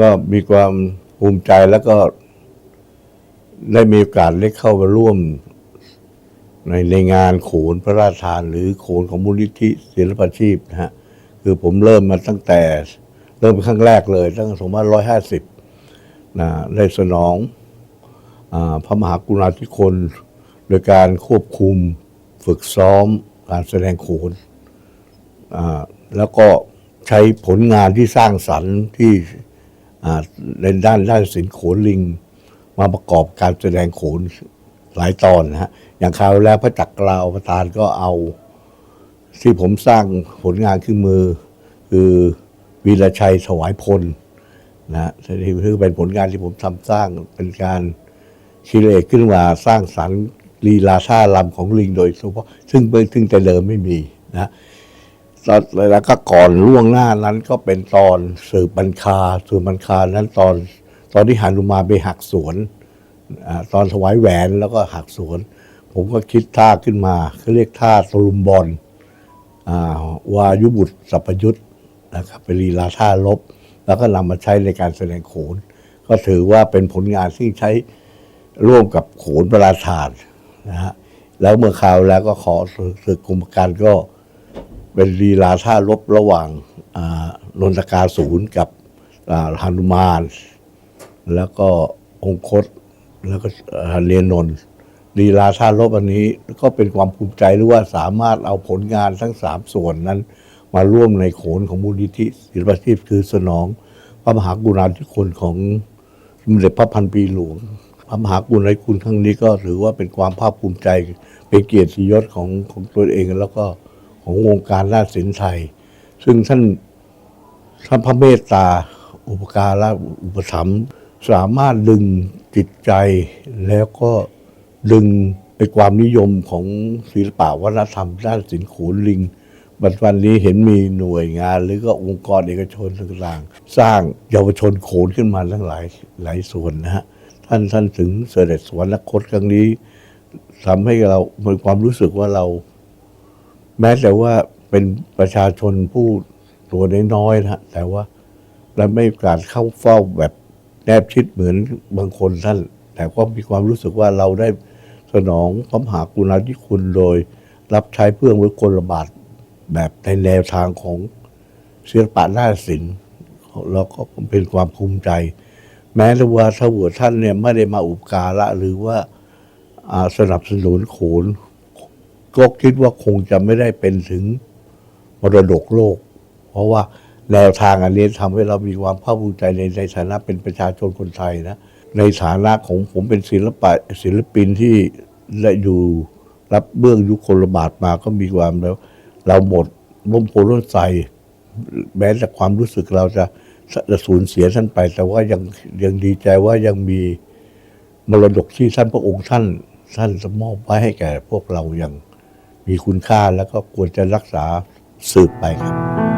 ก็มีความภูมิใจแล้วก็ได้มีโอกาสได้เข้ามาร่วม ในในงานโขนพระราชทาน หรือโขนของมูลนิธิศิลปาชีพนะฮะคือผมเริ่มมาตั้งแต่ เริ่มครั้งแรกเลย ตั้งแต่สองพันร้อยห้าสิบนะได้สนองอพระมหากรุณาธิคุณ โดยการควบคุมฝึกซ้อมการแสดงโขนแล้วก็ใช้ผลงานที่สร้างสรรค์ที่ ในด้านด้านศิลป์โขนลิง มาประกอบการแสดงโขนหลายตอนนะฮะอย่างคราวแล้วพระจักรราอวตารก็เอา ที่ผมสร้างผลงานขึ้นมือ คือวีรชัยถวายพลนะฮะที่คือเป็นผลงานที่ผมทำสร้างเป็นการคิดเอกขึ้นมาสร้างสรรค์ลีลาท่าลำของลิงโดยเฉพาะซึ่งซึ่งแต่เดิมไม่มีนะ แล้วก็ก่อนล่วงหน้านั้นก็เป็นตอนสืบบัญคาสืบบัญคานั้นตอนตอนที่หานุมาไปหักสวนอาตอนถวายแหวนแล้วก็หักสวน ผมก็คิดท่าขึ้นมาเขาเรียกท่าตลุมบอลอ่าวายุบุตรสัพยุทธ์นะครับเป็นลีลาท่าลบ แล้วก็นำมาใช้ในการแสดงโขน ก็ถือว่าเป็นผลงานที่ใช้ร่วมกับโขนประราชานนะฮะแล้วเมื่อคราวแล้วก็ขอศึกกรมการก็ เป็นลีลาท่าลบระหว่างนนทกาศูนย์กับอ่านุมาน แล้วก็องคตแล้วก็เอ่อเรียนนนลีลาท่ารบอันนี้ก็เป็นความภูมิใจหรือว่าสามารถเอาผลงานทั้งสามส่วนนั้น มาร่วมในโขนของมูลนิธิศิลปชีพคือสนอง พระมหากรุณาธิคุณของสมเด็จพระพันปีหลวง พระมหากรุณาธิคุณครั้งนี้ก็ถือว่าเป็นความภาคภูมิใจเป็นเกียรติยศของของตัวเองแล้วก็ ของวงการด้านศิลป์ไทย ซึ่งท่านท่านพระเมตตา อุปการะอุปถัมภ์สามารถดึงจิตใจแล้วก็ดึงในความนิยมของศิลปะวัฒนธรรมด้านศิลป์โขนลิงบัดวันนี้เห็นมีหน่วยงาน หรือก็องค์กรเอกชนต่างๆ สร้างเยาวชนโขนขึ้นมาทั้งหลายหลายส่วนนะฮะท่านท่านถึงเสด็จสวรรคตครั้งนี้ทำให้เรามีความรู้สึกว่าเรา แม้แต่ว่าเป็นประชาชนผู้ตัวน้อยๆนะฮะแต่ว่าเราไม่การเข้าเฝ้าแบบแนบชิดเหมือนบางคนท่าน แต่ก็มีความรู้สึกว่าเราได้สนองพระมหากรุณาธิคุณโดย รับใช้เพื่อมือคนระบาดแบบในแนวทางของศิลปะด้าศิลป์แล้วก็เป็นความภูมิใจ แม้แต่ว่าถ้าหัวท่านเนี่ยไม่ได้มาอุปการะหรือว่าสนับสนุนโขน ก็คิดว่าคงจะไม่ได้เป็นถึงมรดกโลก เพราะว่าแนวทางอันนี้ทำให้เรามีความภาคภูมิใจในในฐานะเป็นประชาชนคนไทยนะ ในฐานะของผมเป็นศิลปะศิลปินที่ได้อยู่รับเบื้องยุคคนระบาดมาก็มีความแล้ว เราหมดร่มโพล่นใสแม้แต่ความรู้สึกเราจะจะสูญเสียท่านไป แต่ว่ายังยังดีใจว่ายังมีมรดกที่ท่านพระองค์ท่านท่านมอบไว้ให้แก่พวกเราอย่าง มีคุณค่าแล้วก็ควรจะรักษาสืบไปครับ